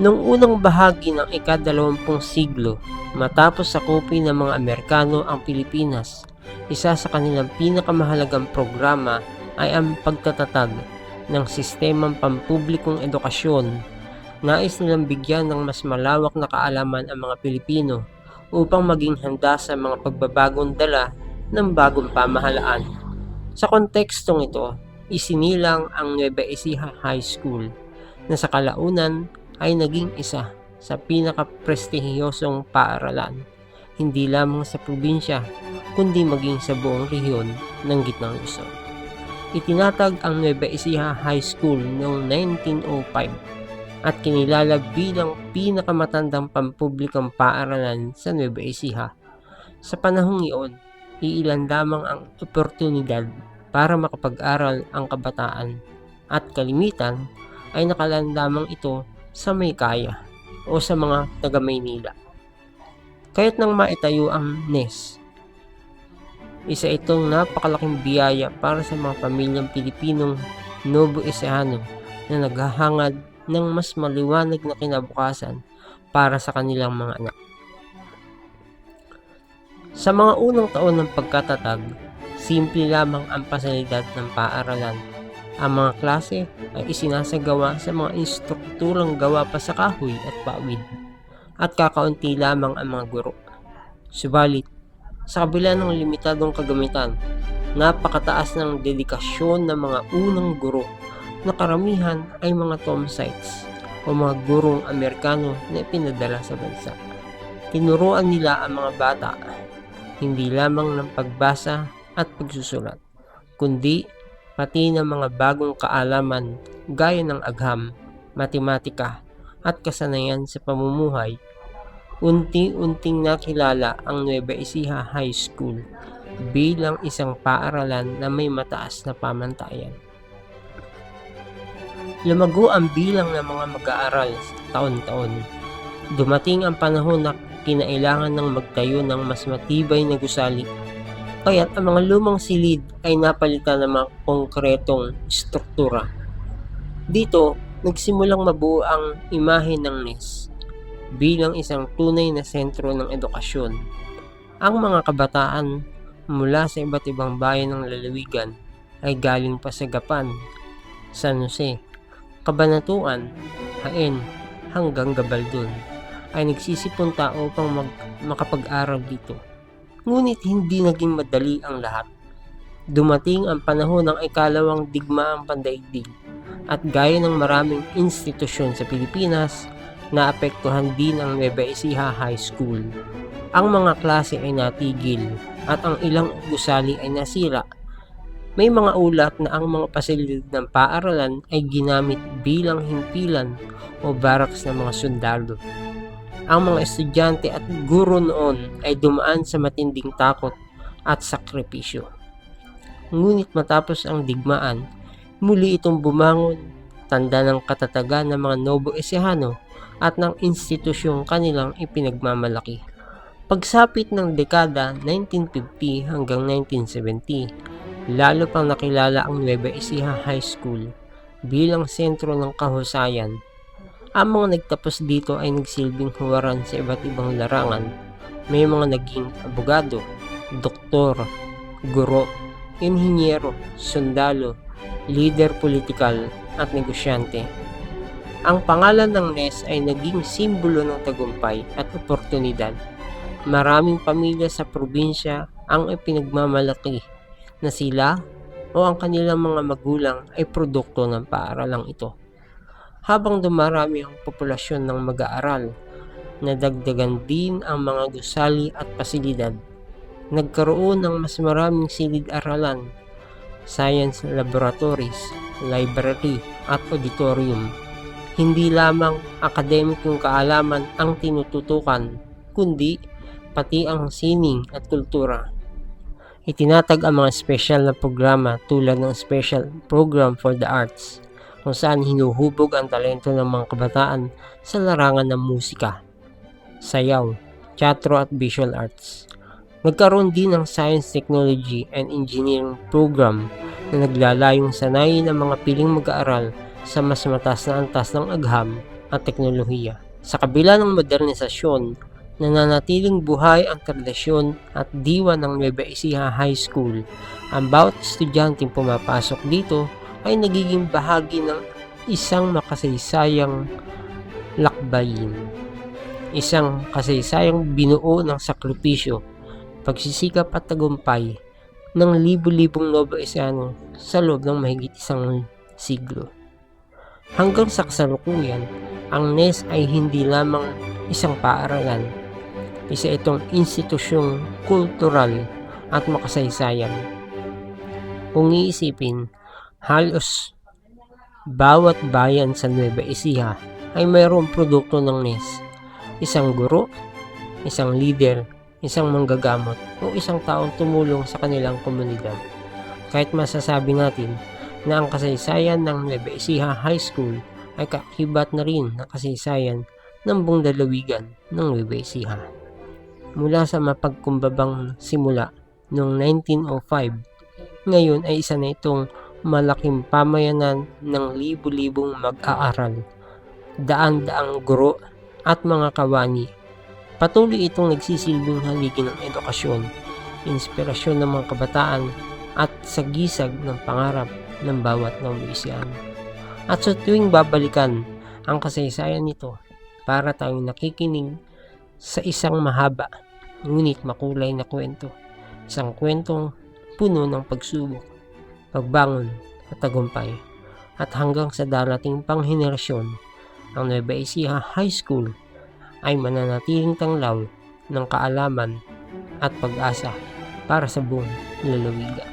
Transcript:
Noong unang bahagi ng ikadalawampung siglo, matapos sakupin ng mga Amerikano ang Pilipinas, isa sa kanilang pinakamahalagang programa ay ang pagtatatag ng sistemang pampublikong edukasyon. Nais nilang bigyan ng mas malawak na kaalaman ang mga Pilipino upang maging handa sa mga pagbabagong dala ng bagong pamahalaan. Sa kontekstong ito, isinilang ang Nueva Ecija High School na sa kalaunan ay naging isa sa pinakaprestihiyosong paaralan, hindi lamang sa probinsya, kundi maging sa buong rehiyon ng Gitnang Luzon. Itinatag ang Nueva Ecija High School noong 1905 at kinilala bilang pinakamatandang pampublikong paaralan sa Nueva Ecija. Sa panahong iyon, iilan lamang ang oportunidad para makapag-aral ang kabataan at kalimitan ay nakalaan lamang ito sa may kaya o sa mga taga Maynila. Kaya't nang maitayo ang NES, isa itong napakalaking biyaya para sa mga pamilyang Pilipinong Novo Ecijano na naghahangad ng mas maliwanag na kinabukasan para sa kanilang mga anak. Sa mga unang taon ng pagkatatag, simple lamang ang pasalidad ng paaralan ang mga klase ay isinasagawa sa mga instrukturang gawa pa sa kahoy at pawid at kakaunti lamang ang mga guro. Subalit, sa kabila ng limitadong kagamitan, napakataas ng dedikasyon ng mga unang guro na karamihan ay mga tom sites o mga gurong Amerikano na ipinadala sa bansa. Tinuruan nila ang mga bata hindi lamang ng pagbasa at pagsusulat, kundi pati ng mga bagong kaalaman gaya ng agham, matematika at kasanayan sa pamumuhay, unti-unting nakilala ang Nueva Ecija High School bilang isang paaralan na may mataas na pamantayan. Lumago ang bilang ng mga mag-aaral taon-taon. Dumating ang panahon na kinailangan ng magtayo ng mas matibay na gusali Kaya't ang mga lumang silid ay napalitan ng mga konkretong struktura. Dito, nagsimulang mabuo ang imahe ng NES bilang isang tunay na sentro ng edukasyon. Ang mga kabataan mula sa iba't ibang bayan ng lalawigan ay galing pa sa Gapan, San Jose, Kabanatuan, Hain, hanggang Gabaldon ay nagsisipunta upang mag- makapag-aral dito. Ngunit hindi naging madali ang lahat. Dumating ang panahon ng ikalawang digmaang pandaigdig at gaya ng maraming institusyon sa Pilipinas, naapektuhan din ang Nueva Ecija High School. Ang mga klase ay natigil at ang ilang gusali ay nasira. May mga ulat na ang mga pasilidad ng paaralan ay ginamit bilang himpilan o barracks ng mga sundalo ang mga estudyante at guro noon ay dumaan sa matinding takot at sakripisyo. Ngunit matapos ang digmaan, muli itong bumangon, tanda ng katatagan ng mga Nobo Ecijano at ng institusyong kanilang ipinagmamalaki. Pagsapit ng dekada 1950 hanggang 1970, lalo pang nakilala ang Nueva Ecija High School bilang sentro ng kahusayan ang mga nagtapos dito ay nagsilbing huwaran sa iba't ibang larangan. May mga naging abogado, doktor, guro, inhinyero, sundalo, leader politikal at negosyante. Ang pangalan ng NES ay naging simbolo ng tagumpay at oportunidad. Maraming pamilya sa probinsya ang ipinagmamalaki na sila o ang kanilang mga magulang ay produkto ng paaralang ito habang dumarami ang populasyon ng mag-aaral. Nadagdagan din ang mga gusali at pasilidad. Nagkaroon ng mas maraming silid-aralan, science laboratories, library at auditorium. Hindi lamang akademikong kaalaman ang tinututukan, kundi pati ang sining at kultura. Itinatag ang mga special na programa tulad ng Special Program for the Arts kung saan hinuhubog ang talento ng mga kabataan sa larangan ng musika, sayaw, teatro at visual arts. Nagkaroon din ng Science, Technology and Engineering program na naglalayong sanayin ang mga piling mag-aaral sa mas mataas na antas ng agham at teknolohiya. Sa kabila ng modernisasyon, nananatiling buhay ang tradisyon at diwa ng Nueva Ecija High School. Ang bawat estudyanteng pumapasok dito ay nagiging bahagi ng isang makasaysayang lakbayin. Isang kasaysayang binuo ng sakripisyo, pagsisikap at tagumpay ng libu-libong Nova Ecijano sa loob ng mahigit isang siglo. Hanggang sa kasalukuyan, ang NES ay hindi lamang isang paaralan. Isa itong institusyong kultural at makasaysayan. Kung iisipin, halos bawat bayan sa Nueva Ecija ay mayroong produkto ng NES. Isang guro, isang leader, isang manggagamot o isang taong tumulong sa kanilang komunidad. Kahit masasabi natin na ang kasaysayan ng Nueva Ecija High School ay kakibat na rin ng kasaysayan ng buong dalawigan ng Nueva Ecija. Mula sa mapagkumbabang simula noong 1905, ngayon ay isa na itong malaking pamayanan ng libu-libong mag-aaral, daan-daang guro at mga kawani. Patuloy itong nagsisilbing haligi ng edukasyon, inspirasyon ng mga kabataan at sagisag ng pangarap ng bawat Novoisiano. At sa tuwing babalikan ang kasaysayan nito para tayong nakikinig sa isang mahaba ngunit makulay na kwento. Isang kwentong puno ng pagsubok, pagbangon at tagumpay. At hanggang sa darating pang henerasyon, ang Nueva Ecija High School ay mananatiling tanglaw ng kaalaman at pag-asa para sa buong lalawigan.